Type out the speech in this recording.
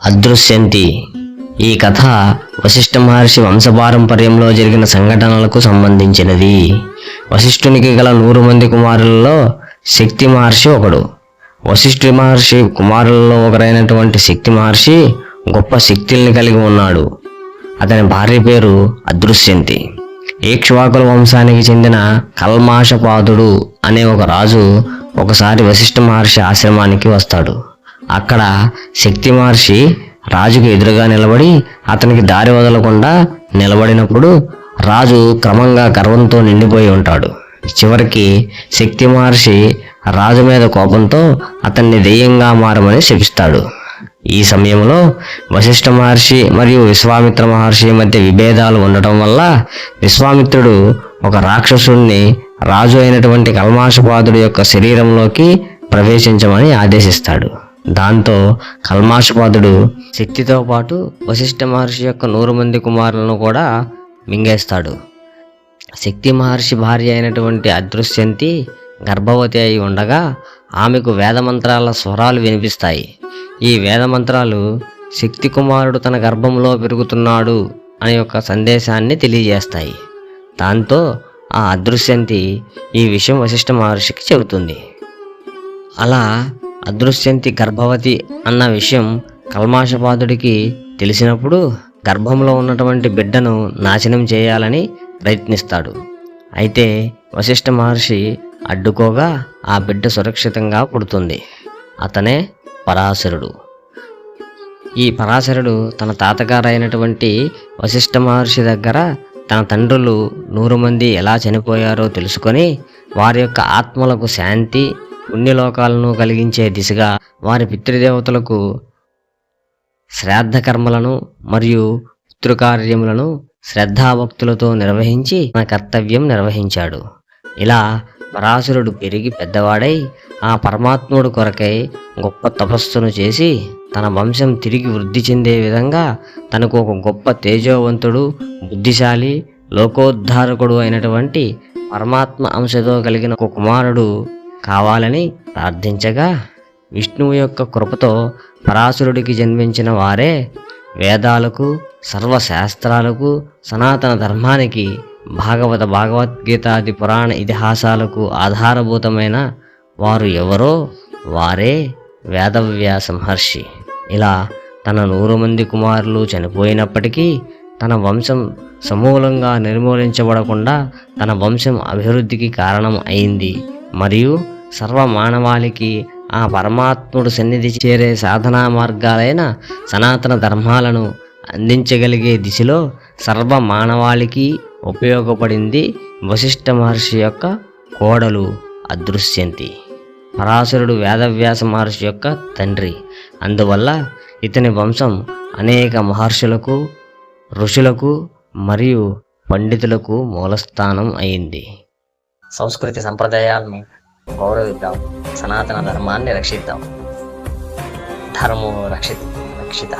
అదృశ్యంతి. ఈ కథ వశిష్ఠ మహర్షి వంశపారంపర్యంలో జరిగిన సంఘటనలకు సంబంధించినది. వశిష్ఠునికి గల నూరు మంది కుమారులలో శక్తి మహర్షి ఒకడు. వశిష్ఠ మహర్షి కుమారులలో ఒకరైనటువంటి శక్తి మహర్షి గొప్ప శక్తుల్ని కలిగి ఉన్నాడు. అతని భార్య పేరు అదృశ్యంతి. ఏక్ష్వాకుల వంశానికి చెందిన కల్మాషపాదుడు అనే ఒక రాజు ఒకసారి వశిష్ఠ మహర్షి ఆశ్రమానికి వస్తాడు. అక్కడ శక్తి మహర్షి రాజుకు ఎదురుగా నిలబడి అతనికి దారి వదలకుండా నిలబడినప్పుడు రాజు క్రమంగా గర్వంతో నిండిపోయి ఉంటాడు. చివరికి శక్తి మహర్షి రాజు మీద కోపంతో అతన్ని దెయ్యంగా మారమని శపిస్తాడు. ఈ సమయంలో వశిష్ఠ మహర్షి మరియు విశ్వామిత్ర మహర్షి మధ్య విభేదాలు ఉండటం వల్ల విశ్వామిత్రుడు ఒక రాక్షసుణ్ణి రాజు అయినటువంటి కల్మాషపాదుడు యొక్క శరీరంలోకి ప్రవేశించమని ఆదేశిస్తాడు. దాంతో కల్మాషపాదుడు శక్తితో పాటు వశిష్ఠ మహర్షి యొక్క నూరు మంది కుమారులను కూడా మింగేస్తాడు. శక్తి మహర్షి భార్య అయినటువంటి అదృశ్యంతి గర్భవతి అయి ఉండగా ఆమెకు వేదమంత్రాల స్వరాలు వినిపిస్తాయి. ఈ వేదమంత్రాలు శక్తి కుమారుడు తన గర్భంలో పెరుగుతున్నాడు అనే యొక్క సందేశాన్ని తెలియజేస్తాయి. దాంతో ఆ అదృశ్యంతి ఈ విషయం వశిష్ఠ మహర్షికి చెబుతుంది. అలా అదృశ్యంతి గర్భవతి అన్న విషయం కల్మాషపాదుడికి తెలిసినప్పుడు గర్భంలో ఉన్నటువంటి బిడ్డను నాశనం చేయాలని ప్రయత్నిస్తాడు. అయితే వశిష్ఠ మహర్షి అడ్డుకోగా ఆ బిడ్డ సురక్షితంగా పుడుతుంది. అతనే పరాశరుడు. ఈ పరాశరుడు తన తాతగారైనటువంటి వశిష్ఠ మహర్షి దగ్గర తన తండ్రులు నూరు మంది ఎలా చనిపోయారో తెలుసుకొని వారి యొక్క ఆత్మలకు శాంతి పుణ్యలోకాలను కలిగించే దిశగా వారి పితృదేవతలకు శ్రాద్ధకర్మలను మరియు పితృకార్యములను శ్రద్ధాభక్తులతో నిర్వహించి తన కర్తవ్యం నిర్వహించాడు. ఇలా పరాశరుడు పెరిగి పెద్దవాడై ఆ పరమాత్ముడు కొరకై గొప్ప తపస్సును చేసి తన వంశం తిరిగి వృద్ధి చెందే విధంగా తనకు ఒక గొప్ప తేజోవంతుడు బుద్ధిశాలి లోకోద్ధారకుడు అయినటువంటి పరమాత్మ అంశతో కలిగిన ఒక కుమారుడు కావాలని ప్రార్థించగా విష్ణువు యొక్క కృపతో పరాశురుడికి జన్మించిన వారే వేదాలకు సర్వశాస్త్రాలకు సనాతన ధర్మానికి భాగవత భగవద్గీతాది పురాణ ఇతిహాసాలకు ఆధారభూతమైన వారు ఎవరో వారే వేదవ్యాస మహర్షి. ఇలా తన నూరు మంది కుమారులు చనిపోయినప్పటికీ తన వంశం సమూలంగా నిర్మూలించబడకుండా తన వంశం అభివృద్ధికి కారణం అయింది. మరియు సర్వ మానవాళికి ఆ పరమాత్ముడు సన్నిధి చేరే సాధనా మార్గాలైన సనాతన ధర్మాలను అందించగలిగే దిశలో సర్వ మానవాళికి ఉపయోగపడింది వశిష్ఠ మహర్షి యొక్క కోడలు అదృశ్యంతి. పరాశరుడు వేదవ్యాస మహర్షి యొక్క తండ్రి. అందువల్ల ఇతని వంశం అనేక మహర్షులకు ఋషులకు మరియు పండితులకు మూలస్థానం అయింది. సంస్కృతి సంప్రదాయాలను గౌరవిద్దాం. సనాతన ధర్మాన్ని రక్షిద్దాం. ధర్మో రక్షిత రక్షిత.